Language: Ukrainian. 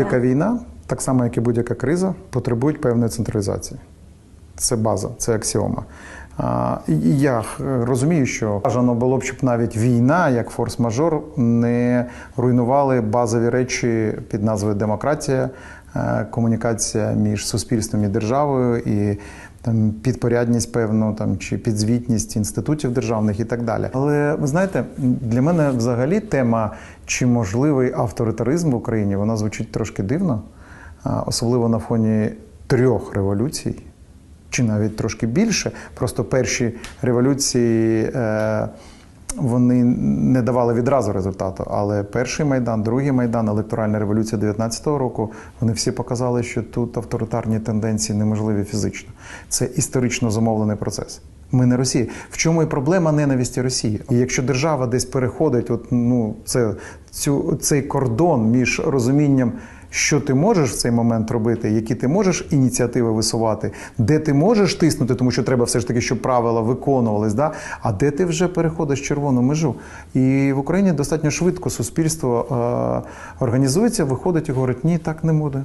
Будь-яка війна, так само як і будь-яка криза, потребують певної централізації. Це база, це аксіома. А, І я розумію, що бажано було б, щоб навіть війна, як форс-мажор, не руйнували базові речі під назвою демократія, комунікація між суспільством і державою, і там підпорядність, певну там чи підзвітність інститутів державних і так далі. Але ви знаєте, для мене взагалі тема, чи можливий авторитаризм в Україні, вона звучить трошки дивно, особливо на фоні трьох революцій чи навіть трошки більше. Просто перші революції е, вони не давали відразу результату. Але перший майдан, другий майдан, електоральна революція 19-го року, вони всі показали, що тут авторитарні тенденції неможливі фізично. Це історично замовлений процес. Ми не Росія. В чому і проблема ненависті Росії? І якщо держава десь переходить, от ну це цю цей кордон між розумінням що ти можеш в цей момент робити, які ти можеш ініціативи висувати, де ти можеш тиснути, тому що треба все ж таки, щоб правила виконувались, да? а де ти вже переходиш червону межу. І в Україні достатньо швидко суспільство е- організується, виходить і говорить, ні, так не буде.